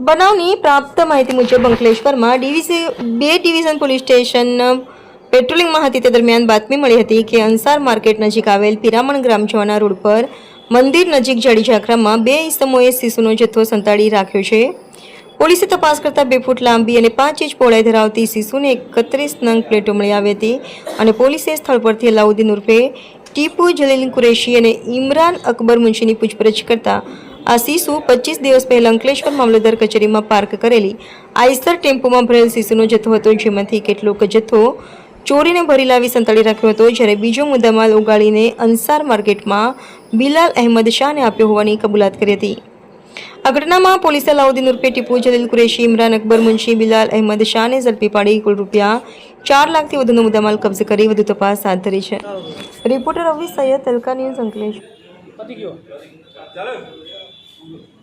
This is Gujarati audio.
બનાવની પ્રાપ્ત માહિતી મુજબ અંકલેશ્વરમાં ડિવિઝન બે ડિવિઝન પોલીસ સ્ટેશન પેટ્રોલિંગમાં હતી. તે દરમિયાન બાતમી મળી હતી કે અંસાર માર્કેટ નજીક આવેલ પિરામણ ગ્રામ જવાના રોડ પર મંદિર નજીક જડી ઝાખરામાં બે ઇસમોએ શિશુનો જથ્થો સંતાડી રાખ્યો છે. પોલીસે તપાસ કરતા બે ફૂટ લાંબી અને પાંચ ઇંચ પહોળાઈ ધરાવતી શિશુને એકત્રીસ નંગ પ્લેટો મળી આવી હતી અને પોલીસે સ્થળ પરથી અલાઉદ્દીન ઉર્ફે ટીપુ જલીલ કુરેશી અને ઇમરાન અકબર મુનશીની પૂછપરછ કરતા આ શિશુ પચીસ દિવસ પહેલા અંકલેશ્વર મામલતદાર કચેરીમાં પાર્ક કરેલી. આઈસર ટેમ્પોમાં ભરેલ શિશુનો જથ્થો હતો, જેમાંથી કેટલોક જથ્થો ચોરીને ભરી લાવી સંતાડી રાખ્યો હતો, જ્યારે બીજો મુદ્દામાલ ઉગાડીને અંસાર માર્કેટમાં બિલાલ અહેમદ શાહને આપ્યો હોવાની કબૂલાત કરી હતી. આ ઘટનામાં પોલીસે લાઉદ્દીન ઉર્ફે ટીપુ, જલીલ કુરેશી, ઇમરાન અકબર, મુનશી, બિલાલ અહેમદ શાહને ઝડપી પાડી કુલ રૂપિયા ચાર લાખથી વધુનો મુદ્દામાલ કબજે કરી વધુ તપાસ હાથ ધરી છે. રિપોર્ટર અવી સૈયદ તલકા ન્યૂઝ અંકલેશ પતી ગયો. Uno.